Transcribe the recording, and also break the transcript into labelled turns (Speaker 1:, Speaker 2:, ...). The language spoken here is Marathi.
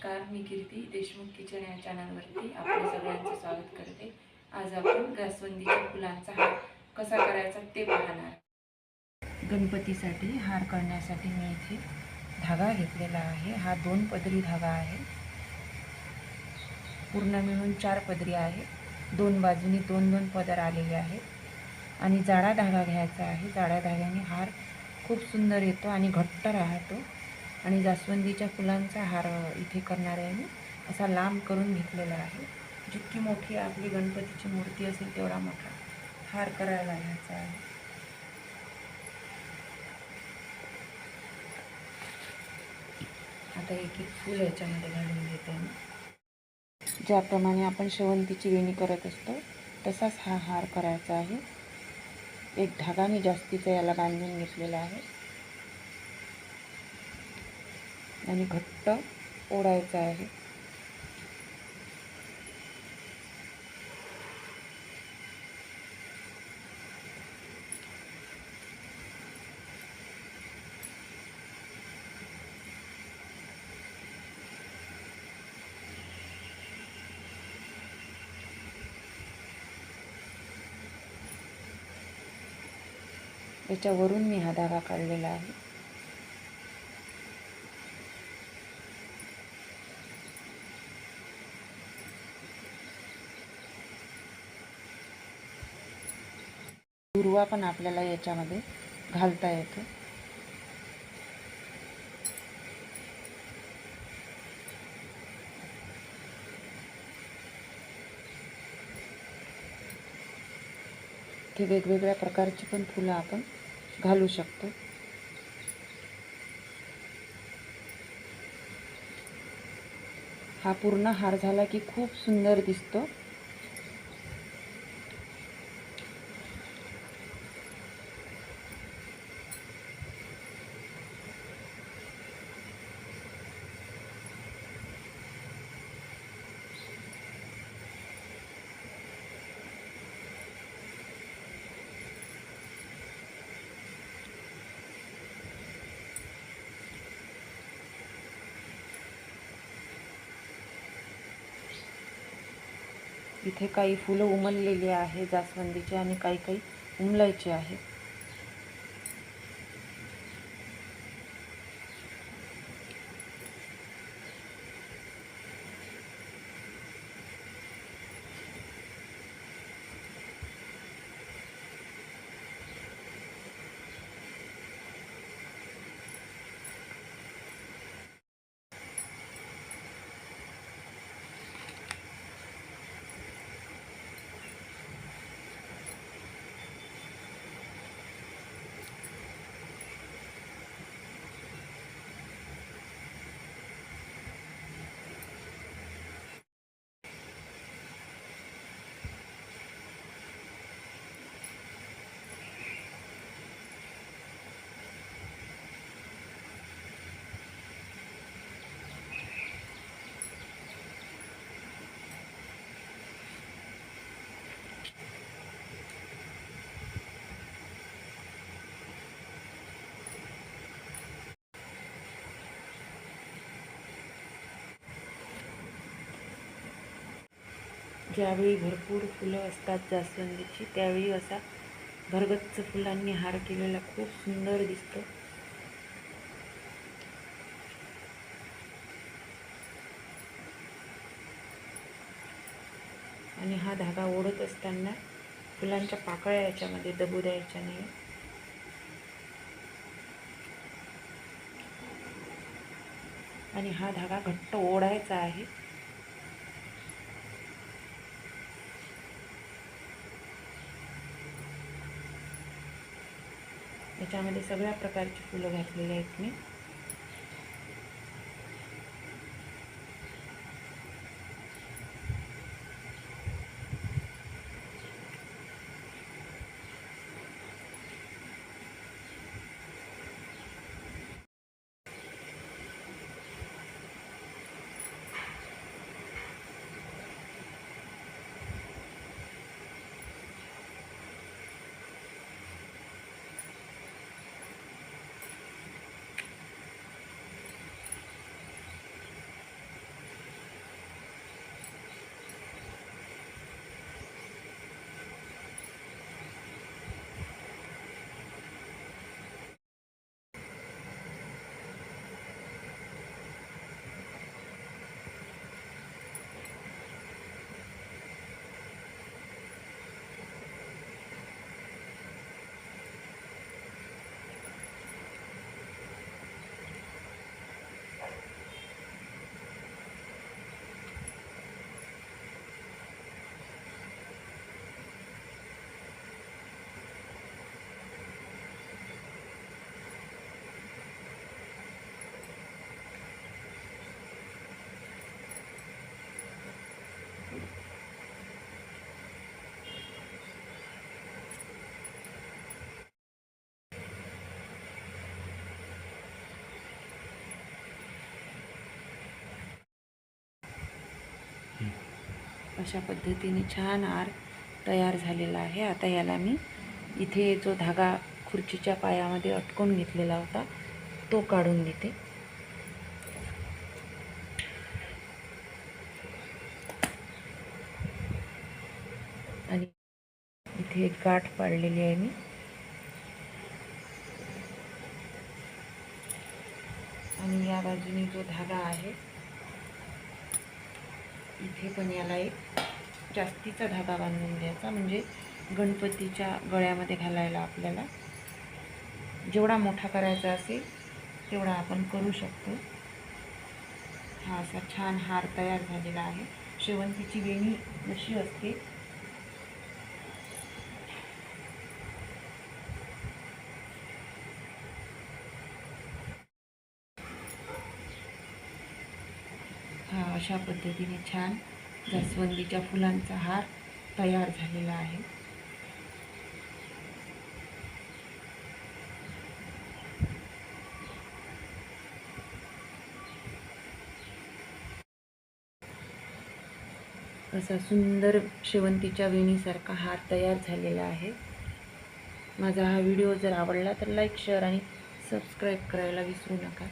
Speaker 1: नमस्कार मी कीर्ती देशमुख किचन या चॅनलवरती आपल्या सगळ्यांचं स्वागत करते. आज आपण जास्वंदीच्या फुलांचा हार कसा करायचा ते पाहणार गणपतीसाठी हार करण्यासाठी मी इथे धागा घेतलेला आहे. हा दोन पदरी धागा आहे. पूर्ण मिळून चार पदरी आहे. दोन बाजूनी दोन दोन पदर आलेले आहेत. आणि जाडा धागा घ्यायचा आहे. जाड्या धाग्याने हार खूप सुंदर येतो आणि घट्ट राहतो. आणि जास्वंदीच्या फुलांचा हार इथे करणार असा लांब करून घेतलेला आहे. जितकी मोठी आपली गणपतीची मूर्ती असेल तेवढा मोठा हार करायला घ्यायचा आहे. आता एक एक फूल याच्यामध्ये घालून घेते मी. ज्याप्रमाणे आपण शेवंतीची वेणी करत असतो तसाच हा हार करायचा आहे. एक धागाने जास्तीचा याला बांधून घेतलेला आहे. आणि घट्ट ओढायचा आहे. याच्यावरून मी हा धागा काढलेला आहे. दुर्वा पण आपल्याला याच्यामध्ये घालता येतो. ते वेगवेगळ्या प्रकारची पण फुलं आपण घालू शकतो. हा पूर्ण हार झाला की खूप सुंदर दिसतो. इथे काही फुलं उमललेली आहे जास्वंदीची आणि काही काही उमलायची आहे. ज्यावेळी भरपूर फुलं असतात जास्वंदीची त्यावेळी असा भरगच्च फुलांनी हार केलेला खूप सुंदर दिसतो. आणि हा धागा ओढत असताना फुलांच्या पाकळ्या याच्यामध्ये दबू द्यायच्या नाही. आणि हा धागा घट्ट ओढायचा आहे. याच्यामध्ये सगळ्या प्रकारची फुलं घातलेली आहेत मी. अशा पद्धतीने छान हार तयार झालेला आहे. आता याला मी इथे जो धागा खुर्चीच्या पायामध्ये अटकून घेतलेला होता तो काढून घेते आणि इथे एक गाठ पाडलेली आहे मी. आणि या बाजूने जो धागा आहे इथे पण याला एक जास्तीचा धागा बांधून घ्यायचा म्हणजे गणपतीच्या गळ्यामध्ये घालायला आपल्याला जेवढा मोठा करायचा असेल तेवढा आपण करू शकतो. हा असा छान हार तयार झालेला आहे. शेवंतीची वेणी जशी असते हा अशा पद्धतीने छान जास्वंदीच्या फुलांचा हार तयार झालेला आहे. असा सुंदर शेवंतीच्या वेणीसारखा हार तयार झालेला आहे. माझा हा व्हिडिओ जर आवडला तर लाईक शेअर आणि सबस्क्राईब करायला विसरू नका.